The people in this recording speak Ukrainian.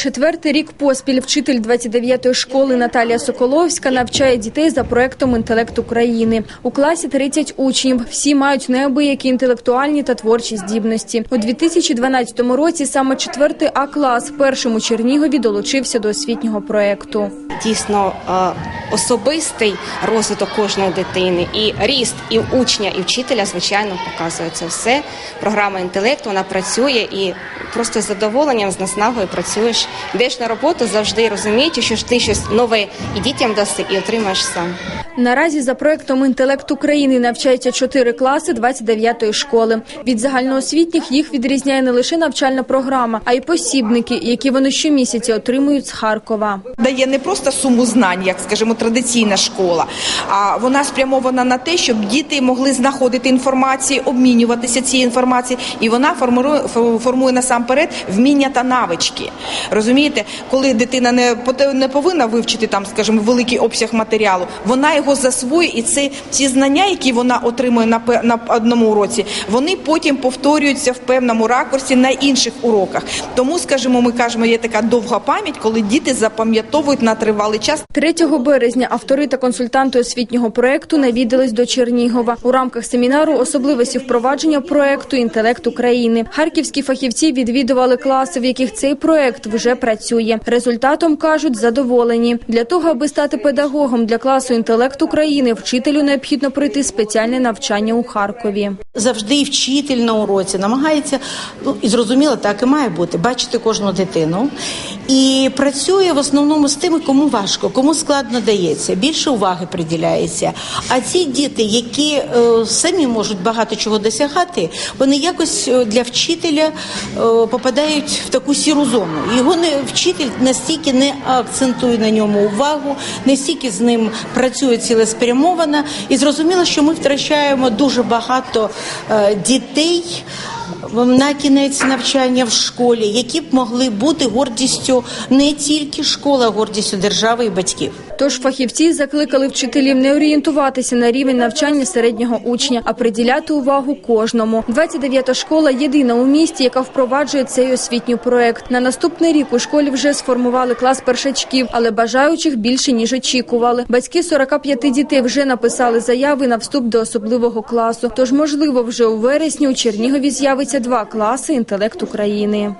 Четвертий рік поспіль вчитель 29-ї школи Наталія Соколовська навчає дітей за проектом «Інтелект України». У класі 30 учнів. Всі мають неабиякі інтелектуальні та творчі здібності. У 2012 році саме четвертий А клас першому Чернігові долучився до освітнього проекту. Дійсно е, особистий розвиток кожної дитини, і ріст і учня, і вчителя, звичайно, показує це все. Програма інтелекту вона працює і просто з задоволенням, з наснагою працюєш. Йдеш на роботу завжди розуміючи, що ж ти щось нове і дітям даси, і отримаєш сам. Наразі за проектом «Інтелект України» навчаються чотири класи 29-ї школи. Від загальноосвітніх їх відрізняє не лише навчальна програма, а й посібники, які вони щомісяця отримують з Харкова. дає не просто суму знань, як скажімо, традиційна школа, а вона спрямована на те, щоб діти могли знаходити інформацію, обмінюватися цією інформацією, і вона формує, формує насамперед вміння та навички. Розумієте, коли дитина не не повинна вивчити там, скажімо, великий обсяг матеріалу, вона його засвоює, і це ці знання, які вона отримує на на одному уроці, вони потім повторюються в певному ракурсі на інших уроках. Тому, скажімо, ми кажемо, є така довга пам'ять, коли діти запам'ятовують на тривалий час 3 березня автори та консультанти освітнього проекту навідались до Чернігова у рамках семінару особливості впровадження проекту «Інтелект України». Харківські фахівці відвідували класи, в яких цей проект вже працює. Результатом кажуть задоволені. Для того, аби стати педагогом для класу «Інтелект України», вчителю необхідно пройти спеціальне навчання у Харкові. Завжди і вчитель на уроці намагається, ну і зрозуміло, так і має бути, бачити кожну дитину. І працює в основному з тими, кому важко, кому складно дається, більше уваги приділяється. А ці діти, які е, самі можуть багато чого досягати, вони якось е, для вчителя е, попадають в таку сіру зону. Його не вчитель настільки не акцентує на ньому увагу, не стільки з ним працює цілеспрямовано. І зрозуміло, що ми втрачаємо дуже багато дітей на кінець навчання в школі, які б могли бути гордістю не тільки школи, а гордістю держави і батьків. Тож фахівці закликали вчителів не орієнтуватися на рівень навчання середнього учня, а приділяти увагу кожному. 29-та школа єдина у місті, яка впроваджує цей освітній проект. На наступний рік у школі вже сформували клас першачків, але бажаючих більше ніж очікували. Батьки 45 дітей вже написали заяви на вступ до особливого класу. Тож, можливо, вже у вересні у Чернігові з'явиться два класи інтелект України.